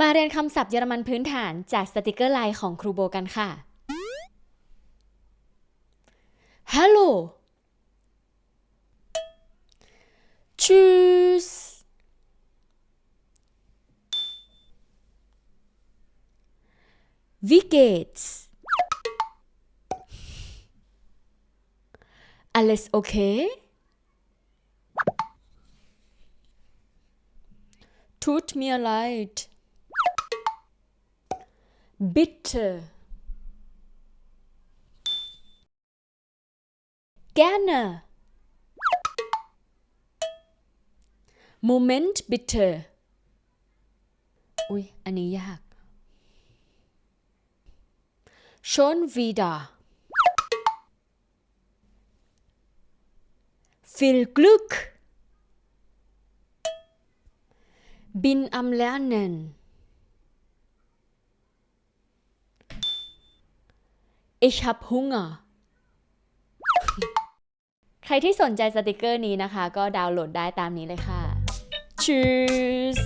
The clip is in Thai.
มาเรียนคำศัพท์เยอรมันพื้นฐานจากสติกเกอร์ไลน์ของครูโบกันค่ะ Hallo Tschüss Wie geht's? Alles okay? Tut mir leid. Bitte. Gerne. Moment bitte อุ๊ย อันนี้ยาก Schon wieder. Viel Glück. Bin am Lernen. Ich hab Hunger. ใครที่สนใจสติกเกอร์นี้นะคะ ก็ดาวน์โหลดได้ตามนี้เลยค่ะ Tschüss